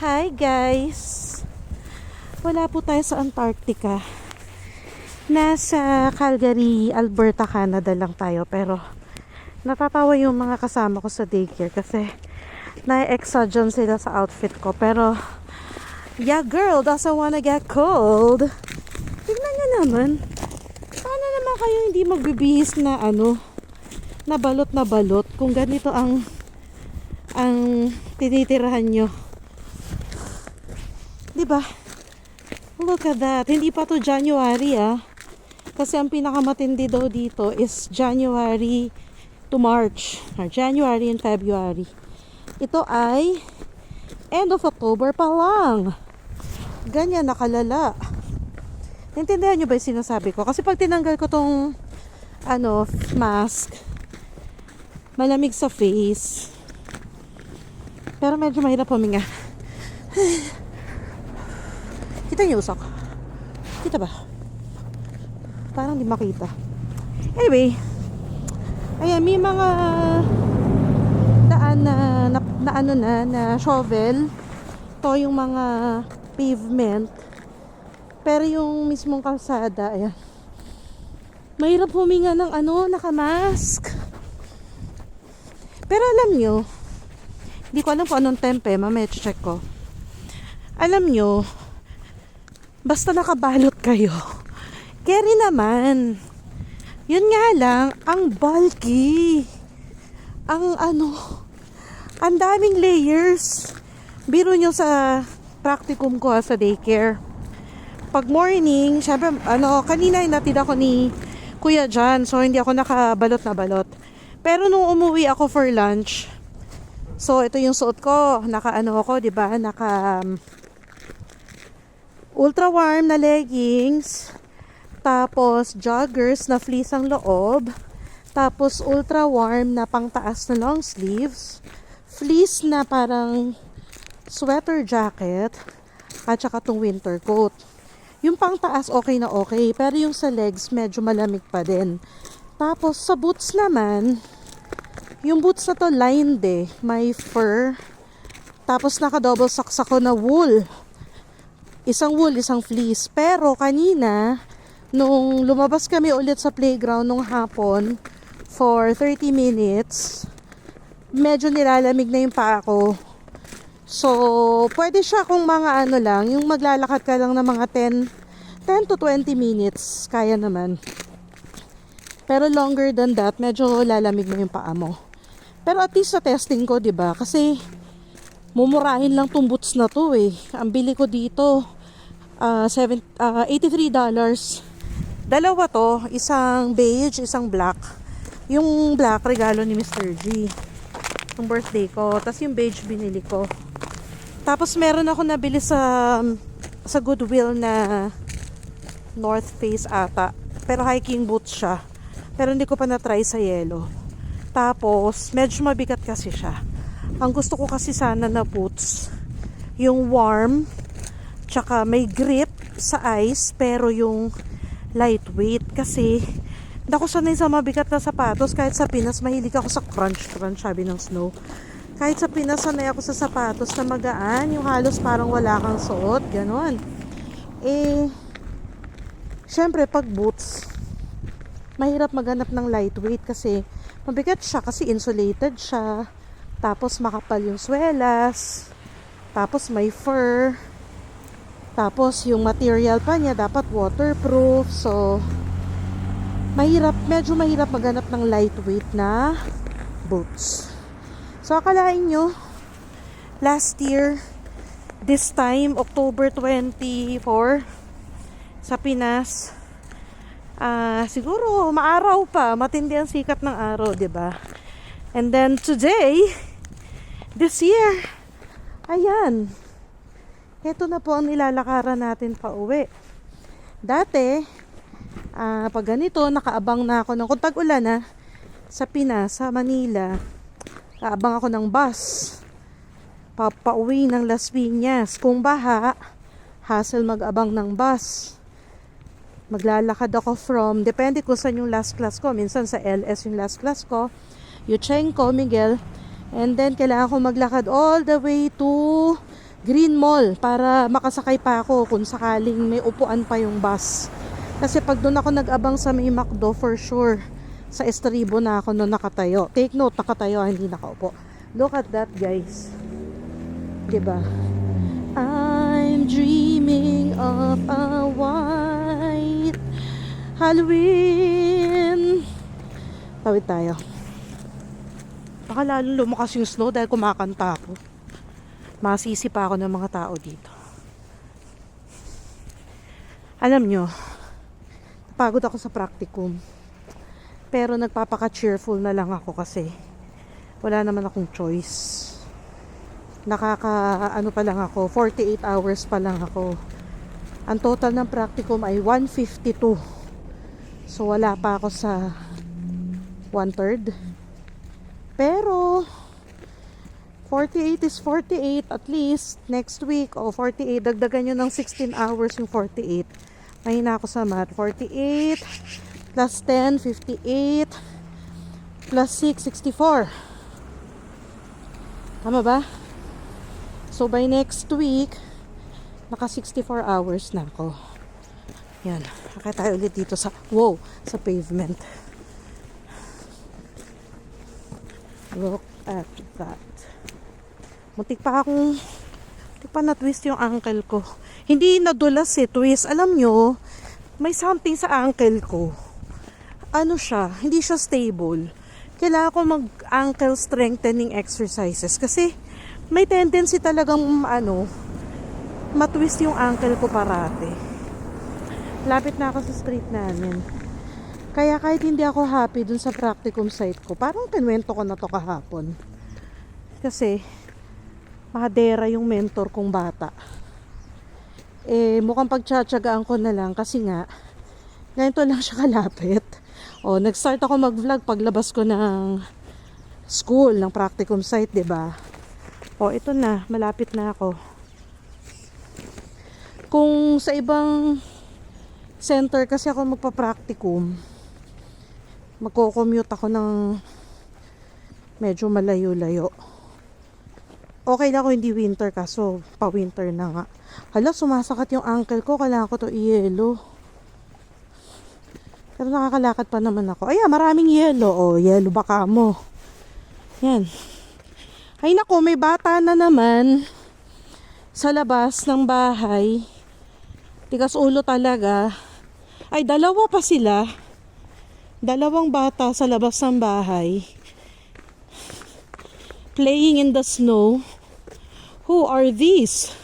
Hi guys! Wala po tayo sa Antarctica. Nasa Calgary, Alberta, Canada lang tayo. Pero natatawa yung mga kasama ko sa daycare kasi na-exogen sila sa outfit ko. Pero yeah girl doesn't wanna get cold. Tignan nyo naman. Paano naman kayo hindi magbibihis na ano na balot na balot kung ganito ang ang tinitirahan nyo. 'Di ba? Look at that. Hindi pa to January ah. Kasi ang pinakamatindi daw dito is January to March. Or January and February. Ito ay end of October pa lang. Ganyan nakalala. Naintindihan nyo ba yung sinasabi ko? Kasi pag tinanggal ko tong ano, mask, malamig sa face. Pero medyo mahirap huminga. Kita niyo usok? Kita ba? Parang di makita. Anyway, ayan, may mga daan na, na, na ano na, na shovel. To yung mga pavement. Pero yung mismong kalsada, ayan. Mahirap huminga ng ano, nakamask. Pero alam nyo, hindi ko alam kung anong tempe, mamaya check ko. Alam nyo, basta nakabalot kayo, carry naman. Yun nga lang, ang bulky. Ang ano, ang daming layers. Biro nyo sa practicum ko ha, sa daycare. Pag morning, syempre, ano, kanina inatid ako ni Kuya John, so hindi ako nakabalot na balot. Pero nung umuwi ako for lunch, so ito yung suot ko, naka ano ako, 'di ba? Naka um, ultra warm na leggings, tapos joggers na fleece ang loob, tapos ultra warm na pangtaas na long sleeves, fleece na parang sweater jacket, at saka tong winter coat. Yung pangtaas okay na okay, pero yung sa legs medyo malamig pa din. Tapos sa boots naman, yung boots na to lined eh, may fur. Tapos naka double socks ako na wool. Isang wool, isang fleece. Pero kanina, nung lumabas kami ulit sa playground nung hapon for 30 minutes, medyo nilalamig na yung paa ko. So, pwede siya kung mga ano lang, yung maglalakad ka lang ng mga 10, 10 to 20 minutes, kaya naman. Pero longer than that, medyo lalamig na yung paa mo. Pero at least sa testing ko, 'di ba? Kasi mumurahin lang tong boots na to eh. Ang bili ko dito uh, seven, uh, $83. Dalawa to, isang beige, isang black. Yung black regalo ni Mr. G. Yung birthday ko. Tapos yung beige binili ko. Tapos meron ako nabili sa sa Goodwill na North Face ata. Pero hiking boots siya. Pero hindi ko pa na-try sa yellow. Tapos, medyo mabigat kasi siya. Ang gusto ko kasi sana na boots, yung warm, tsaka may grip sa ice, pero yung lightweight. Kasi, hindi ako sanay sa mabigat na sapatos. Kahit sa Pinas, mahilig ako sa crunch-crunch, sabi ng snow. Kahit sa Pinas, sanay ako sa sapatos na magaan. Yung halos parang wala kang suot. Ganon. Eh, syempre, pag boots, mahirap maghanap ng lightweight kasi mabigat siya kasi insulated siya. Tapos makapal yung swelas. Tapos may fur. Tapos yung material pa niya dapat waterproof. So, mahirap, medyo mahirap maghanap ng lightweight na boots. So, akalain nyo, last year, this time, October 24, sa Pinas, ah siguro maaraw pa, matindi ang sikat ng araw, 'di ba? And then today, this year, ayan. Ito na po ang nilalakaran natin pa uwi. Dati, ah pag ganito, nakaabang na ako ng kung tag-ulan na sa Pinas, sa Manila. Kaabang ako ng bus. Papauwi ng Las Piñas. Kung baha, hassle mag-abang ng bus maglalakad ako from, depende kung saan yung last class ko. Minsan sa LS yung last class ko. Yuchenko, Miguel. And then, kailangan ko maglakad all the way to Green Mall para makasakay pa ako kung sakaling may upuan pa yung bus. Kasi pag doon ako nag-abang sa may McDo, for sure, sa estribo na ako noon nakatayo. Take note, nakatayo, hindi nakaupo. Look at that, guys. ba? I'm dreaming of a white Halloween. Tawid tayo. Baka lalo lumakas yung snow dahil kumakanta ako. Masisi pa ako ng mga tao dito. Alam nyo, napagod ako sa practicum. Pero nagpapaka-cheerful na lang ako kasi wala naman akong choice. Nakaka, ano pa lang ako, 48 hours pa lang ako. Ang total ng practicum ay 152. So wala pa ako sa one third. Pero 48 is 48 at least next week o 48 dagdagan nyo ng 16 hours yung 48 mahina ako sa math. 48 plus 10 58 plus 6 64 tama ba? so by next week naka 64 hours na ako. Yan. Akay tayo ulit dito sa wow sa pavement look at that Muntik pa akong muntik pa na-twist yung ankle ko. Hindi nadulas eh, twist. Alam nyo, may something sa ankle ko. Ano siya, hindi siya stable. Kailangan ko mag-ankle strengthening exercises kasi may tendency talagang ano, matwist yung ankle ko parate. Lapit na ako sa street namin. Kaya kahit hindi ako happy dun sa practicum site ko, parang pinwento ko na to kahapon. Kasi, mahadera yung mentor kong bata. Eh, mukhang pagtsatsagaan ko na lang kasi nga, ganito lang siya kalapit. O, nag-start ako mag-vlog paglabas ko ng school, ng practicum site, ba? O, ito na, malapit na ako. Kung sa ibang center kasi ako magpa-practicum, magko-commute ako ng medyo malayo-layo. Okay lang ako hindi winter kaso pa winter na nga. Hala sumasakit yung ankle ko. Kailangan ko to i-yelo pero nakakalakad pa naman ako. Ayan maraming yelo oh yelo baka mo. Yan. Ay nako may bata na naman sa labas ng bahay. Tigas ulo talaga. Ay dalawa pa sila dalawang bata sa labas ng bahay playing in the snow. Who are these?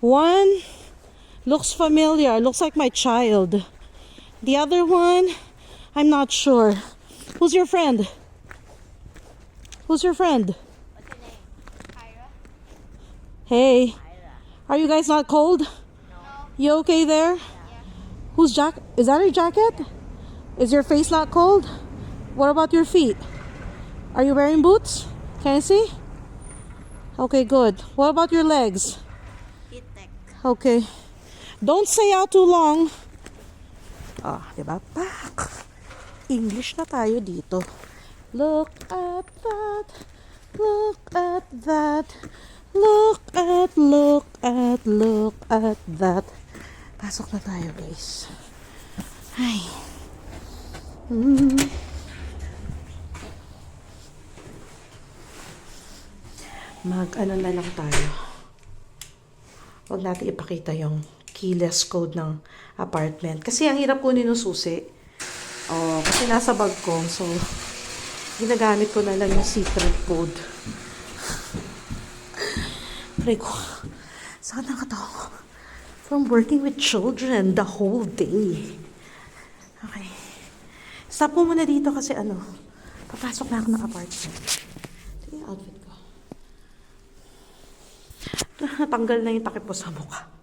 One looks familiar, looks like my child. The other one, I'm not sure. Who's your friend? Who's your friend? What's your name? Kyra? Hey, Kyra. are you guys not cold? No. You okay there? Who's Jack? Is that your jacket? Is your face not cold? What about your feet? Are you wearing boots? Can I see? Okay, good. What about your legs? Okay. Don't stay out too long. Ah, di ba? Pak! English na tayo dito. Look at that. Look at that. Look at, look at, look at that. Pasok na tayo, guys. Ay. Mm. Mag, ano na lang tayo. Huwag natin ipakita yung keyless code ng apartment. Kasi ang hirap kunin yung susi. Oh, kasi nasa bag ko. So, ginagamit ko na lang yung secret code. Pray ko, saan ang ko? From working with children the whole day. Okay. Stop mo muna dito kasi ano, papasok na ako ng apartment. Ito outfit ko. Natanggal na yung takip ko sa mukha.